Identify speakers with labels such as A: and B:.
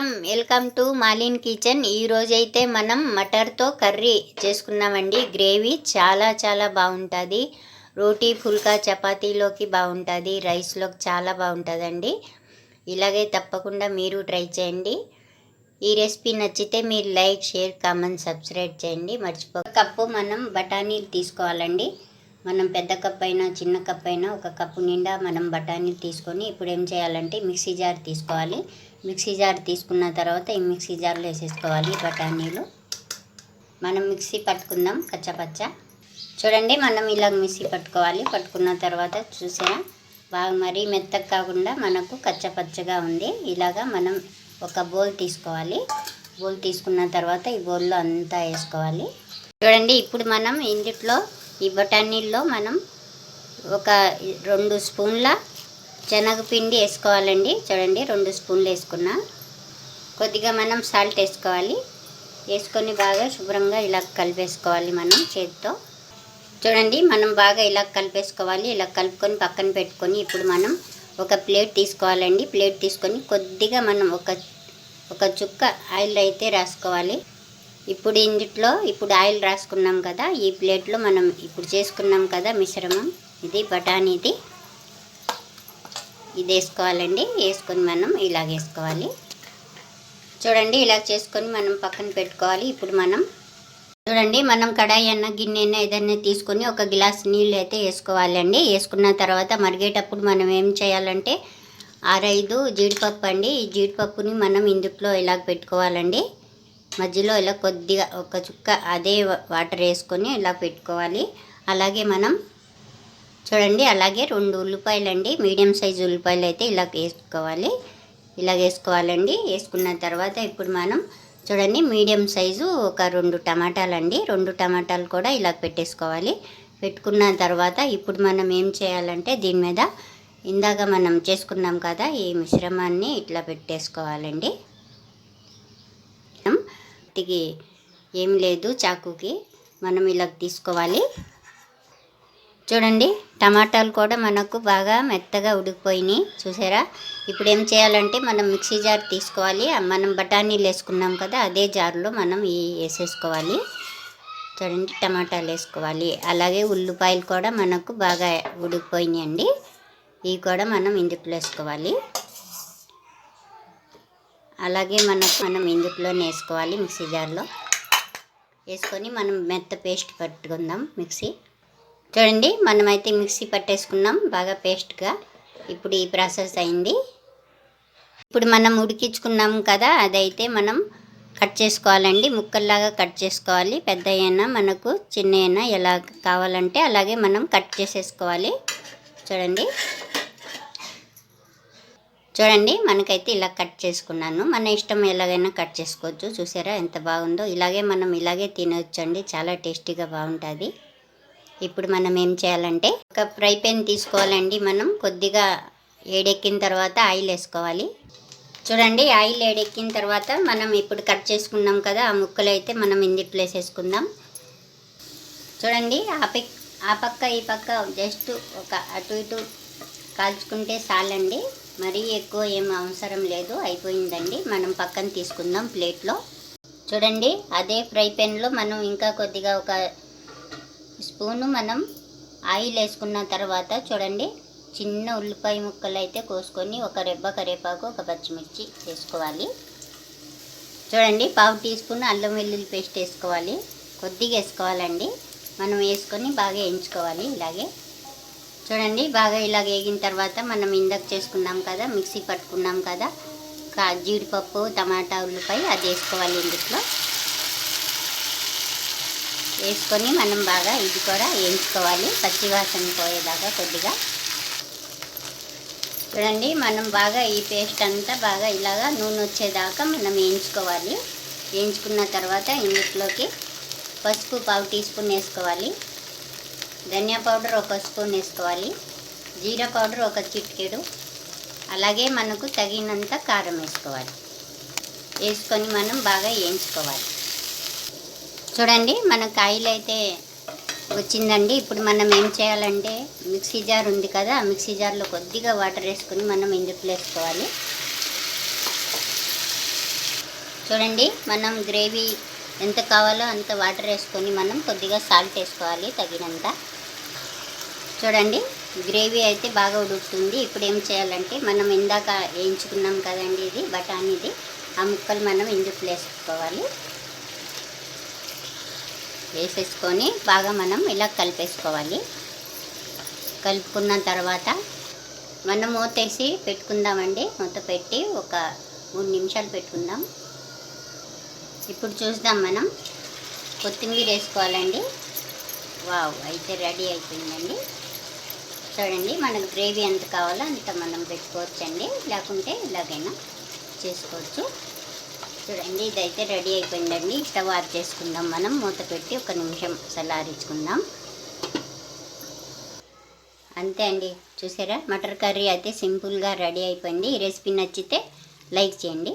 A: Welcome to Malin kitchen. ఈరోజైతే మనం మటర్తో curry చేసుకున్నామండి గ్రేవీ చాలా చాలా బాగుంటుంది రోటీ ఫుల్కా చపాతీలోకి బాగుంటుంది రైస్లోకి చాలా బాగుంటుందండి ఇలాగే తప్పకుండా మీరు ట్రై చేయండి. ఈ రెసిపీ నచ్చితే మీరు లైక్ షేర్ కామెంట్ సబ్స్క్రైబ్ చేయండి. మర్చిపో కప్పు మనం బఠానీలు తీసుకోవాలండి. మనం పెద్ద కప్ అయినా చిన్న కప్ అయినా ఒక కప్పు నిండా మనం బఠానీలు తీసుకొని ఇప్పుడు ఏం చేయాలంటే మిక్సీ జార్ తీసుకోవాలి. మిక్సీ జార్ తీసుకున్న తర్వాత ఈ మిక్సీ జార్లో వేసేసుకోవాలి బఠానీలు. మనం మిక్సీ పట్టుకుందాం కచ్చపచ్చ. చూడండి మనం ఇలా మిక్సీ పట్టుకోవాలి. పట్టుకున్న తర్వాత చూసారా? బాగా మరీ మెత్తగా కాకుండా మనకు కచ్చపచ్చగా ఉంది. ఇలాగా మనం ఒక బౌల్ తీసుకోవాలి. బౌల్ తీసుకున్న తర్వాత ఈ బౌల్లో అంతా వేసుకోవాలి. చూడండి ఇప్పుడు మనం ఇందులో ఈ బఠానీల్లో మనం ఒక రెండు స్పూన్ల శనగపిండి వేసుకోవాలండి. చూడండి రెండు స్పూన్లు వేసుకున్నా. కొద్దిగా మనం సాల్ట్ వేసుకోవాలి. వేసుకొని బాగా శుభ్రంగా ఇలా కలిపేసుకోవాలి మనం చేతితో. చూడండి మనం బాగా ఇలా కలిపేసుకోవాలి. ఇలా కలుపుకొని పక్కన పెట్టుకొని ఇప్పుడు మనం ఒక ప్లేట్ తీసుకోవాలండి. ప్లేట్ తీసుకొని కొద్దిగా మనం ఒక ఒక చుక్క ఆయిల్ అయితే రాసుకోవాలి. ఇప్పుడు ఇందుట్లో ఇప్పుడు ఆయిల్ రాసుకున్నాం కదా ఈ ప్లేట్లో మనం ఇప్పుడు చేసుకున్నాం కదా మిశ్రమం. ఇది బఠానీది. ఇది వేసుకోవాలండి. వేసుకొని మనం ఇలాగ వేసుకోవాలి. చూడండి ఇలా చేసుకొని మనం పక్కన పెట్టుకోవాలి. ఇప్పుడు మనం చూడండి మనం కడాయి అన్న గిన్నె అయినా ఏదైనా తీసుకొని ఒక గ్లాస్ నీళ్ళు అయితే వేసుకోవాలండి. వేసుకున్న తర్వాత మరిగేటప్పుడు మనం ఏం చేయాలంటే ఆరైదు జీడిపప్పు అండి. ఈ జీడిపప్పుని మనం ఇందులో ఇలాగ పెట్టుకోవాలండి. మధ్యలో ఇలా కొద్దిగా ఒక చుక్క అదే వాటర్ వేసుకొని ఇలా పెట్టుకోవాలి. అలాగే మనం చూడండి అలాగే రెండు ఉల్లిపాయలండి. మీడియం సైజు ఉల్లిపాయలు అయితే ఇలా వేసుకోవాలి. ఇలా వేసుకోవాలండి. వేసుకున్న తర్వాత ఇప్పుడు మనం చూడండి మీడియం సైజు ఒక రెండు టమాటాలండి. రెండు టమాటాలు కూడా ఇలా పెట్టేసుకోవాలి. పెట్టుకున్న తర్వాత ఇప్పుడు మనం ఏం చేయాలంటే దీని మీద ఇందాక మనం చేసుకున్నాం కదా ఈ మిశ్రమాన్ని ఇట్లా పెట్టేసుకోవాలండి. తిగి ఏం లేదు చాకుకి మనం ఇలా తీసుకోవాలి. చూడండి టమాటాలు కూడా మనకు బాగా మెత్తగా ఉడికిపోయినాయి. చూసారా? ఇప్పుడు ఏం చేయాలంటే మనం మిక్సీ జార్ తీసుకోవాలి. మనం బఠానీలు వేసుకున్నాం కదా అదే జార్లో మనం వేసేసుకోవాలి. చూడండి టమాటాలు వేసుకోవాలి. అలాగే ఉల్లిపాయలు కూడా మనకు బాగా ఉడికిపోయినాయండి. ఇవి కూడా మనం ఇందుట్లో వేసుకోవాలి. అలాగే మనకు మనం ఇందుట్లోనే వేసుకోవాలి మిక్సీ జార్లో. వేసుకొని మనం మెత్త పేస్ట్ పట్టుకుందాం మిక్సీ. చూడండి మనమైతే మిక్సీ పట్టేసుకున్నాం బాగా పేస్ట్గా. ఇప్పుడు ఈ ప్రాసెస్ అయింది. ఇప్పుడు మనం ఉడికించుకున్నాం కదా అదైతే మనం కట్ చేసుకోవాలండి. ముక్కల్లాగా కట్ చేసుకోవాలి. పెద్ద అయినా మనకు చిన్న అయినా ఎలా కావాలంటే అలాగే మనం కట్ చేసేసుకోవాలి. చూడండి. చూడండి మనకైతే ఇలా కట్ చేసుకున్నాను. మన ఇష్టం ఎలాగైనా కట్ చేసుకోవచ్చు. చూసారా ఎంత బాగుందో. ఇలాగే మనం ఇలాగే తినవచ్చండి చాలా టేస్టీగా బాగుంటుంది. ఇప్పుడు మనం ఏం చేయాలంటే ఒక ఫ్రై పెన్ తీసుకోవాలండి మనం. కొద్దిగా ఏడెక్కిన తర్వాత ఆయిల్ వేసుకోవాలి. చూడండి ఆయిల్ ఏడెక్కిన తర్వాత మనం ఇప్పుడు కట్ చేసుకున్నాం కదా ఆ ముక్కలు అయితే మనం ఇందిట్లో వేసేసుకుందాం చూడండి ఆ పిక్ ఆ పక్క ఈ పక్క జస్ట్ ఒక అటు ఇటు కాల్చుకుంటే చాలండి. మరీ ఎక్కువ ఏం అవసరం లేదు అయిపోయిందండి. మనం పక్కన తీసుకుందాం ప్లేట్లో చూడండి అదే ఫ్రై పెన్లో మనం ఇంకా కొద్దిగా ఒక స్పూను మనం ఆయిల్ వేసుకున్న తర్వాత చూడండి చిన్న ఉల్లిపాయ ముక్కలు అయితే కోసుకొని ఒక రెబ్బ కరేపాకు ఒక పచ్చిమిర్చి వేసుకోవాలి. చూడండి పావు టీ స్పూన్ అల్లం వెల్లుల్లి పేస్ట్ వేసుకోవాలి. కొద్దిగా వేసుకోవాలండి. మనం వేసుకొని బాగా వేయించుకోవాలి ఇలాగే. చూడండి బాగా ఇలా వేగిన తర్వాత మనం ఇందాక చేసుకున్నాం కదా మిక్సీ పట్టుకున్నాం కదా కా జీడిపప్పు టమాటా ఉల్లిపాయ అది వేసుకోవాలి ఇందులో. వేసుకొని మనం బాగా ఇది కూడా వేయించుకోవాలి. పచ్చివాసన పోయేదాకా కొద్దిగా. చూడండి మనం బాగా ఈ పేస్ట్ అంతా బాగా ఇలాగా నూనె వచ్చేదాకా మనం వేయించుకోవాలి. వేయించుకున్న తర్వాత ఇందులోకి పసుపు పావు టీ స్పూన్ వేసుకోవాలి. ధనియా పౌడర్ ఒక స్పూన్ వేసుకోవాలి. జీరా పౌడర్ ఒక చిట్కెడు. అలాగే మనకు తగినంత కారం వేసుకోవాలి. వేసుకొని మనం బాగా వేయించుకోవాలి. చూడండి మన కాయలు అయితే వచ్చిందండి. ఇప్పుడు మనం ఏం చేయాలంటే మిక్సీ జార్ ఉంది కదా ఆ మిక్సీ జార్లో కొద్దిగా వాటర్ వేసుకొని మనం ఇందులో వేసుకోవాలి. చూడండి మనం గ్రేవీ ఎంత కావాలో అంత వాటర్ వేసుకొని మనం కొద్దిగా సాల్ట్ వేసుకోవాలి తగినంత. చూడండి గ్రేవీ అయితే బాగా ఉడుకుతుంది. ఇప్పుడు ఏం చేయాలంటే మనం ఇందాక వేయించుకున్నాం కదండి ఇది బఠానీది ఆ ముక్కలు మనం ఇందుకు వేసుకోవాలి. వేసేసుకొని బాగా మనం ఇలా కలిపేసుకోవాలి. కలుపుకున్న తర్వాత మనం మూతేసి పెట్టుకుందామండి. మూత పెట్టి ఒక మూడు నిమిషాలు పెట్టుకుందాం. ఇప్పుడు చూద్దాం మనం కొత్తిమీర వేసుకోవాలండి. వావ్ అయితే రెడీ అయిపోయిందండి. చూడండి మనకు గ్రేవీ ఎంత కావాలో అంత మనం పెట్టుకోవచ్చండి. లేకుంటే ఇలాగైనా చేసుకోవచ్చు. చూడండి ఇదైతే రెడీ అయిపోయిందండి. స్టవ్ ఆఫ్ చేసుకుందాం మనం. మూత పెట్టి ఒక నిమిషం చల్లారించుకుందాం. అంతే అండి. చూసారా? మటర్ కర్రీ అయితే సింపుల్గా రెడీ అయిపోయింది. ఈ రెసిపీ నచ్చితే లైక్ చేయండి.